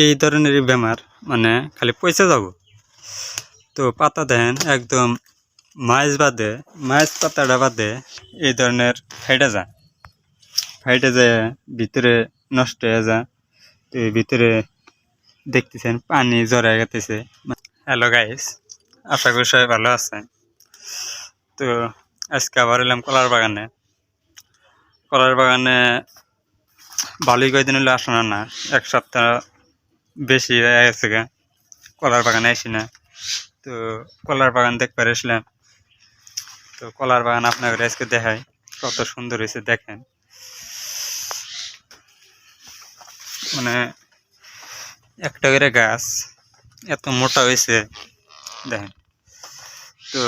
এই ধরনের বেমার মানে খালি পয়সা যাব। তো পাতা দেন একদম মাছ বাদে, মাছ পাতাটা বাদে এই ধরনের ফাইটা যায়। ফাইটে যায় ভিতরে নষ্ট হয়ে যায়। তো ভিতরে দেখতেছেন, পানি জড়ায় গেতেছে। হ্যালো গাইস, আশা করি সবাই ভালো আছেন। তো আজকে আবার এলাম কলার বাগানে। কলার বাগানে ভালোই কয়দিন হলো আসো না, এক সপ্তাহ বেশি গেছে গা। কলার বাগানে আসি না। তো কলার বাগান দেখবার আসলাম তো কলার বাগান আপনাদের আজকে দেখাই। কত সুন্দর হয়েছে দেখেন। মানে একটা করে গাছ এত মোটা হয়েছে। দেখেন। তো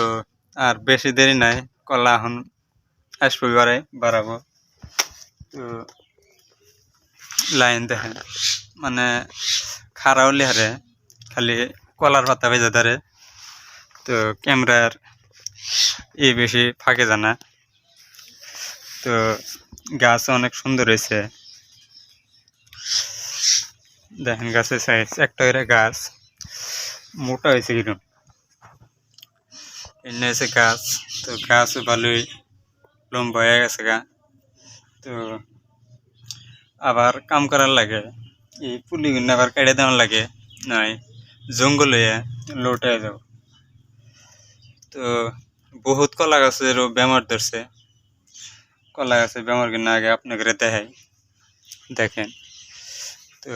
আর বেশি দেরি নাই। কলা এখন আসবে বাড়াই বাড়াবো। তো লাইন দেখেন। মানে খারা হলে হারে, খালি কলার পাতা ভেজা ধরে, তো ক্যামেরার এই বেশি ফাঁকে জানা তো গাছ অনেক সুন্দর হয়েছে। দেখেন গাছের সাইজ একটা করে গাছ মোটা হয়েছে কিরম। এনে হয়েছে গাছ, তো গাছও ভালোই লম্বা হয়ে গেছে গা। তো আবার কাম করার লাগে। এই পুলিগুলো আবার কেটে দেওয়ার লাগে নয় জঙ্গল হয়ে লোট হয়ে যাব তো বহুত কলা গাছেরও বেমার ধরছে। কলা গাছের বেমার কিনা আগে আপনাকে দেখাই, দেখেন। তো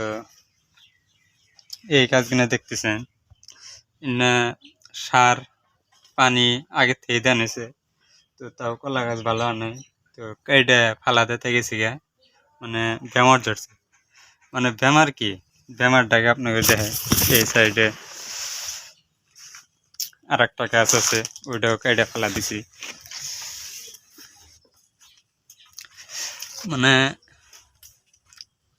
এই গাছগুলো দেখতেছেন, না সার, পানি আগে থেকে দেন হয়েছে, তো তাও কলা গাছ ভালো নাই। তো কেটে ফালাতে থেকেছি গা মানে বেমার ধরছে। মানে বেমার কি? বেমারটাকে আপনাকে দেখে, এই সাইডে আর একটা গাছ আছে, ওইটাও কেটে ফেলা দিছি। মানে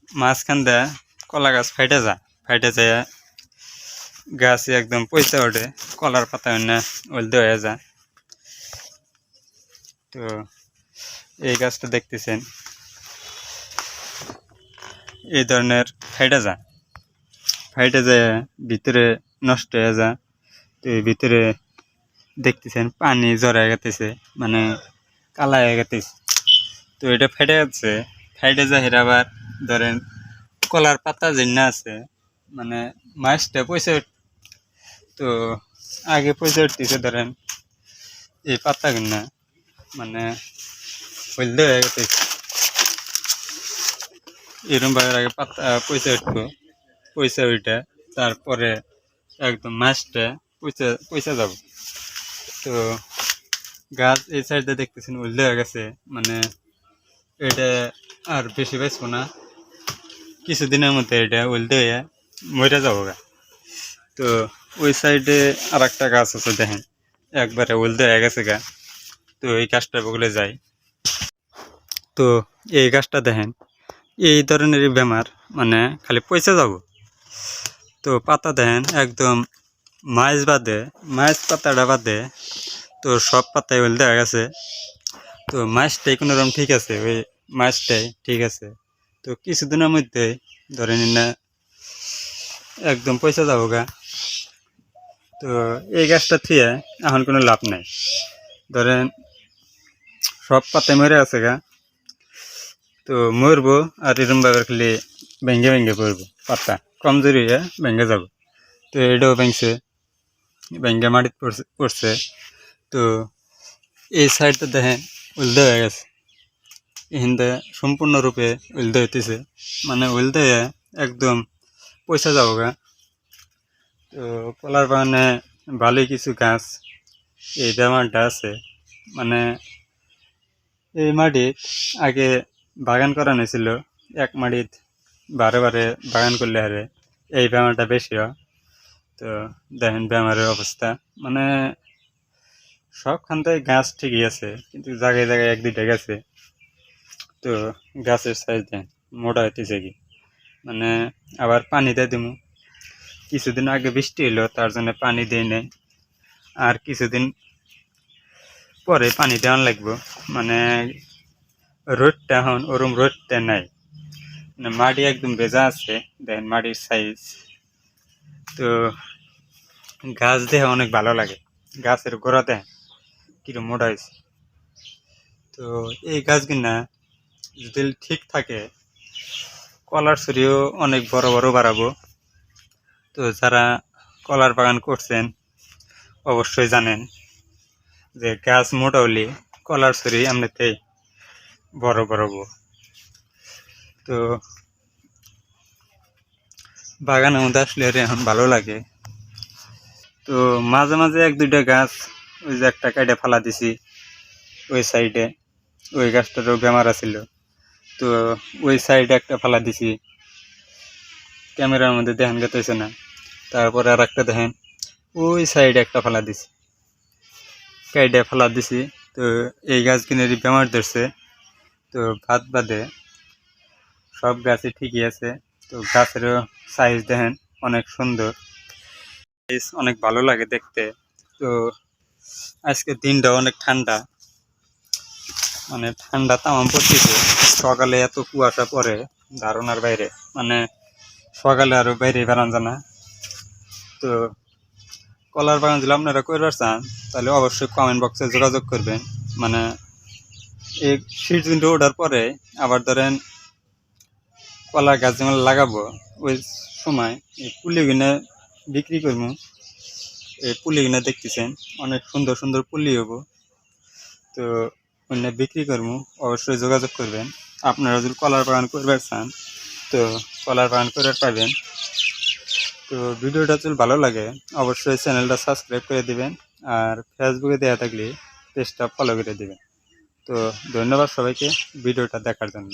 মাঝখান দেয় কলা গাছ ফাইটে যায় ফাইটে যায় গাছে একদম পয়সা ওঠে, কলার পাতা না ওলদে হয়ে যায়। তো এই গাছটা দেখতেছেন। এই ধরনের ফাইটে যায়। ফাইটে যায় ভিতরে নষ্ট হয়ে যায়, তো ভিতরে দেখতেছেন, পানি জড়ায় গেতেছে মানে কালা হয়ে গেতেছে। তো এটা ফেটে যাচ্ছে ফেটে যায় হেরা ধরেন কলার পাতা যেনা আছে মানে মাছটা পয়সা তো আগে পয়সা উঠতেছে ধরেন এই পাতা কিনা মানে হলদে হয়ে গেছে এরকম ভাবে আগে পাতা পয়সা উঠবো। পয়সা উঠে তারপরে একদম মাছটা পয়সা পয়সা যাব। তো গাছ এই সাইডে দেখতেছেন উল্লে হয়ে গেছে। মানে এটা আর বেশি বেসবো না। কিছুদিনের মধ্যে এটা উল্টে হয়ে মরে যাব গা। তো ওই সাইডে আর একটা গাছ আছে দেখেন, একবারে উল্টে হয়ে গেছে গা। তো এই গাছটা বগলে যাই তো এই গাছটা দেখেন এই ধরনের বেমার মানে খালি পয়সা যাব। তো পাতা দেন একদম মাছ বাদে, মাছ পাতাটা বাদে, তো সব পাতায় উল্টে দেখা গেছে। তো মাছটাই কোনো রকম ঠিক আছে, ওই মাছটাই ঠিক আছে। তো কিছুদিনের মধ্যে ধরেন না, একদম পয়সা যাব গা। তো এই গাছটা থিয়ে এখন কোনো লাভ নাই। ধরেন সব পাতায় মরে আছে গা। তো মরবো আর এরম ভাবে খালি ভেঙ্গে ভেঙ্গে পড়ব, পাতা। কমজোরি হয়ে ভেঙ্গে যাব। তো এটাও ভেঙছে ভেঙ্গে মাটিতে পড়ছে পড়ছে। তো এই সাইডটা দেখেন উল্টে হয়ে গেছে। এখানটা সম্পূর্ণরূপে উল্টে হইতেছে। মানে হয়ে একদম পয়সা যাব গা। তো কলার বাগানে ভালোই কিছু গাছ এই বেমারটা আছে। মানে এই মাটিত আগে বাগান করানো ছিল এক মাটিত বারে বারে বাগান করলে হারে এই বেমারটা বেশি হয়। তো দেখেন বেমারের অবস্থা মানে সবখানটায় গাছ ঠিকই আছে, কিন্তু জায়গায় জায়গায় এক দুইটা গেছে। তো গাছের সাইজ দেন, মোটা হইতেছে কি? মানে আবার পানি দিয়ে দিব কিছুদিন আগে বৃষ্টি এলো তার জন্য পানি দেই নাই। আর কিছুদিন পরে পানি দেওয়ান লাগবো। মানে রোদটা এখন ওরম রোদটা নাই। মাটি একদম ভেজা আছে, দেখেন মাটির সাইজ তো গাছ দেখে অনেক ভালো লাগে। গাছের গোড়া দেখেন, কিরম মোটা হয়েছে। তো এই গাছগুলা যদি ঠিক থাকে, কলার ছড়িও অনেক বড় বড় বাড়াবো। তো যারা কলার বাগান করছেন, অবশ্যই জানেন যে গাছ মোটা হলে কলার ছড়ি এমনিতে বড় বড় তো বাগানের মধ্যে আসলে এখন ভালো লাগে। তো মাঝে মাঝে এক দুইটা গাছ, ওই যে একটা কাইটে ফালা দিছি, ওই সাইডে। ওই গাছটারও বেমার আছিল। তো ওই সাইডে একটা ফালা দিছি। ক্যামেরার মধ্যে দেখেন গেতেছে না। তারপরে আর একটা দেখেন, ওই সাইডে একটা ফালা দিছি। কাইডে ফালা দিছি, তো এই গাছ কিনেরই বেমার ধরছে। তো ভাত বাদে সব গাছই ঠিকই আছে। তো গাছেরও সাইজ দেখেন, অনেক সুন্দর। সাইজ অনেক ভালো লাগে দেখতে। তো আজকে দিনটা অনেক ঠান্ডা। মানে ঠান্ডা তামাম পড়তেছে। সকালে এত কুয়াশা পড়ে ধারণার বাইরে। মানে সকালে আরও বাইরে বেড়ান জানা তো কলার বাগান যদি আপনারা করবার চান, তাহলে অবশ্যই কমেন্ট বক্সে যোগাযোগ করবেন। মানে এই সিজনটা ওঠার পরে আবার ধরেন কলার গাছ যেমন লাগাবো, ওই সময় এই পুলি কিনে বিক্রি করব। এই পুলি কিনে দেখতেছেন, অনেক সুন্দর সুন্দর পুলি হব। তো অন্য বিক্রি করব, অবশ্যই যোগাযোগ করবেন। আপনারা যদি কলার বাগান করবার চান, তো কলার বাগান করে পাবেন। তো ভিডিওটা যদি ভালো লাগে, অবশ্যই চ্যানেলটা সাবস্ক্রাইব করে দিবেন, আর ফেসবুকে দেওয়া থাকলে পেজটা ফলো করে দিবেন। তো ধন্যবাদ সবাইকে ভিডিওটা দেখার জন্য।